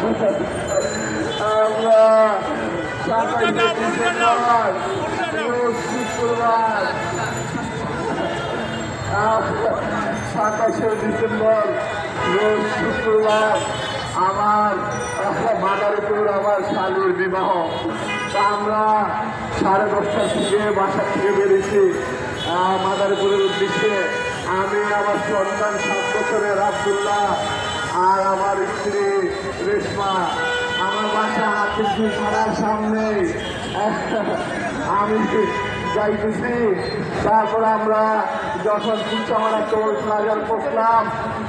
আমরা সাতাইশে ডিসেম্বর শুক্রবার সাতাশে ডিসেম্বর শুক্রবার, আমার মাদারীপুর আমার শালির বিবাহ তা আমরা সাড়ে দশটার থেকে বাসা থেকে বেরিয়েছি। মাদারীপুরের উদ্দেশ্যে, আমি আমার সন্তান সাত বছরের আবদুল্লাহ। আর আমার স্ত্রী রেশমা, আমার বাসা হাতির ছাড়ার সামনে। আমি যাইতেছি। তারপর আমরা যখন কুচামারা টোল প্লাজার পৌঁছলাম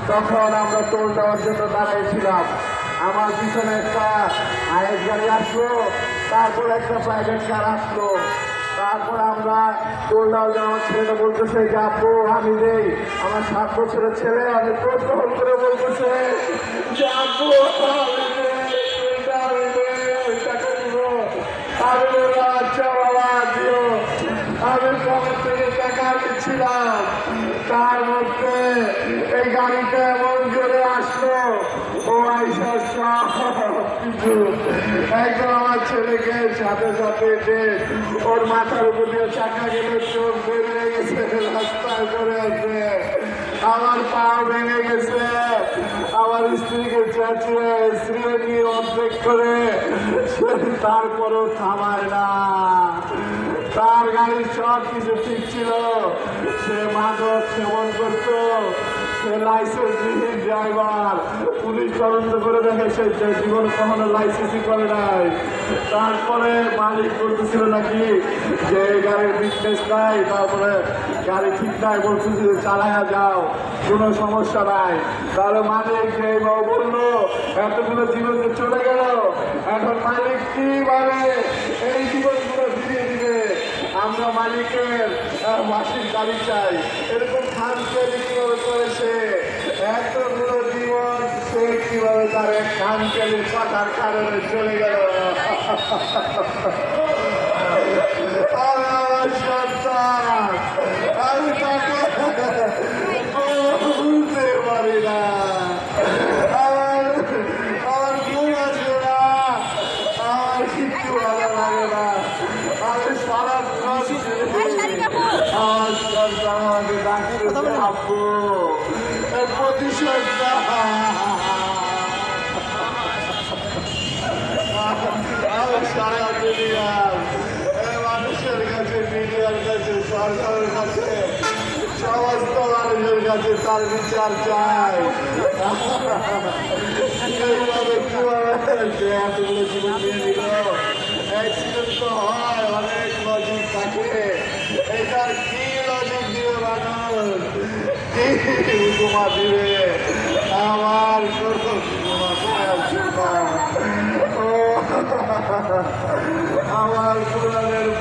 তখন আমরা টোল দেওয়ার জন্য দাঁড়াইছিলাম। আমার পিছনে একটা আয়ের গাড়ি আসলো, তারপর একটা প্রাইভেট কার আসলো। তারপর আমরা টোল দেওয়ার জন্য আমার ছেলেটা বলতেছে, যে আপু, আমি নেই। আমার সাত বছরের ছেলে, আমি কৌতূহল করে বলতেছে। টাকা তার মধ্যে এই গাড়িটা এমন জোরে আসলো, ও কিছু একদম আমার ছেলেকে সাথে সাথে যে ওর মাথার উপর দিয়ে চাকা গেলে চোখ বেরিয়ে গেছে, রাস্তায় করে আছে। আমার পা ভেঙে গেছে। আমার স্ত্রীকে চেঁচিয়ে স্ত্রী নিয়ে অর্ধেক করে তারপরও থামায় না। তার গাড়ির সব কিছু ঠিক ছিল। সে মাদক সেবন করত, সে লাইসেন্স বিহীন ড্রাইভার পুলিশ তদন্ত করে দেখে সে জীবন কখনো লাইসেন্সই করে নাই। তারপরে মালিক বলতেছিল নাকি যে গাড়ির ফিটনেস নাই, তারপরে গাড়ি ঠিক নাই বলতেছিল চালায়া যাও, কোনো সমস্যা নাই। তাহলে মালিক যে বাবু বলল, এতগুলো জীবন চলে গেল, এখন মালিক কীভাবে এই জীবনগুলো ফিরিয়ে দিবে আমরা মালিকের মাসির দাবি চাই। এরকম খান তৈরি কীভাবে করেছে? এতগুলো জীবন সে কীভাবে তার এক খান তৈরি কথার কারণে চলে গেল? আমার আমি তাকে বলতে পারি না আমার আমার ঘুম আসে না আমার কিচ্ছু ভালো লাগে না আমি সারা আমার সন্তান আমাকে ডাকতে এর প্রতিশোধ সারা দুনিয়ার মানুষের কাছে মিডিয়ার কাছে, সরকারের কাছে, সমস্ত মানুষের কাছে তার বিচার চাই। এইভাবে কীভাবে এতগুলো জীবন দিয়ে দিল? অ্যাক্সিডেন্ট তো হয়। উপমা দিবে আমার আমার কোরআনের